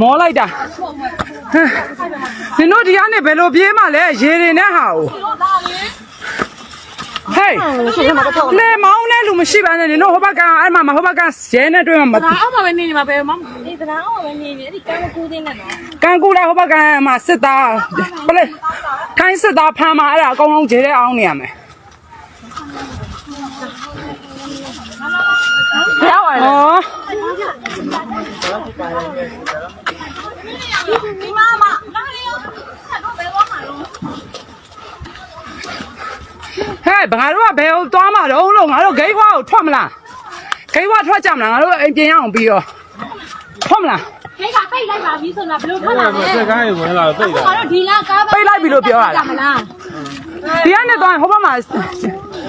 မောလိုက်တာနင်တို့ဒီကနေဘယ်လိုပြေးမှလဲရေတွေနဲ့ဟာကိုဟေးလေမောင်းနဲ့လူမရှိပါနဲ့နင်တို့ဟိုဘက်ကအဲ့မှာမဟိုဘက်ကရဲနဲ့တွေ့မှာမသိအောင်မှာပဲနေနေမှာပဲမောင်းဒီတနာအောင်မှာပဲနေနေအဲ့ဒီကံကူးသေးနဲ့နော်ကံကူးလာဟိုဘက်ကအဲ့မှာစစ်သားပလက်ခိုင်းစစ်သားဖမ်းမှာအဲ့ဒါအကုန်လုံးဂျဲတဲ့အောင်နေရမယ်ရောက်ပါလား 你妈妈哪里有？看到没我喊了。ဟဲ့ဘာတို့ကဘယ်ဟိုသွားမှာတော့လို့ငါတို့ဂိတ်ခွားကိုထွက်မလားဂိတ်ခွားထွက်ကြမလားငါတို့အိမ်ပြင်ရအောင်ပြီးတော့ထွက်မလားခေကပိတ်လိုက်ပါပြီဆိုတော့ဘယ်လိုထွက်လာလဲစက်ကားရေဝင်လာတော့ပိတ်တာငါတို့ဒီလားကားပိတ်လိုက်ပြီလို့ပြောရတာဒီကနေသွားရင်ဟိုဘက်မှာ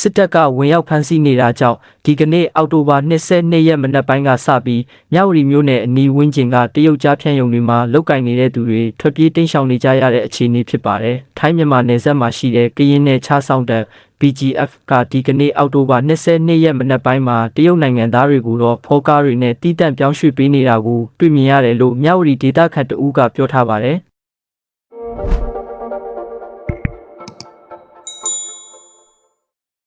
စစ်တပ်ကဝင်ရောက်ဖမ်းဆီးနေတာကြောင့်ဒီကနေ့အောက်တိုဘာ22ရက်မနက်ပိုင်းကစပြီးမြဝတီမြို့နယ်အနီးဝန်းကျင်ကတရုတ်ကြားဖြန့်ယုံတွေမှာလုကင်နေတဲ့သူတွေထွက်ပြေးတိမ်းရှောင်နေကြရတဲ့အခြေအနေဖြစ်ပါတယ်။ထိုင်းမြန်မာနယ်စပ်မှာရှိတဲ့ကရင်နယ်ခြားဆောင်တပ် BGF ကဒီကနေ့အောက်တိုဘာ22ရက်မနက်ပိုင်းမှာတရုတ်နိုင်ငံသားတွေကိုတော့ဖောကားတွေနဲ့တီးတန့်ပြောင်းရွှေ့ပေးနေတာကိုတွေ့မြင်ရတယ်လို့မြဝတီဒေသခံတအူးကပြောထားပါတယ်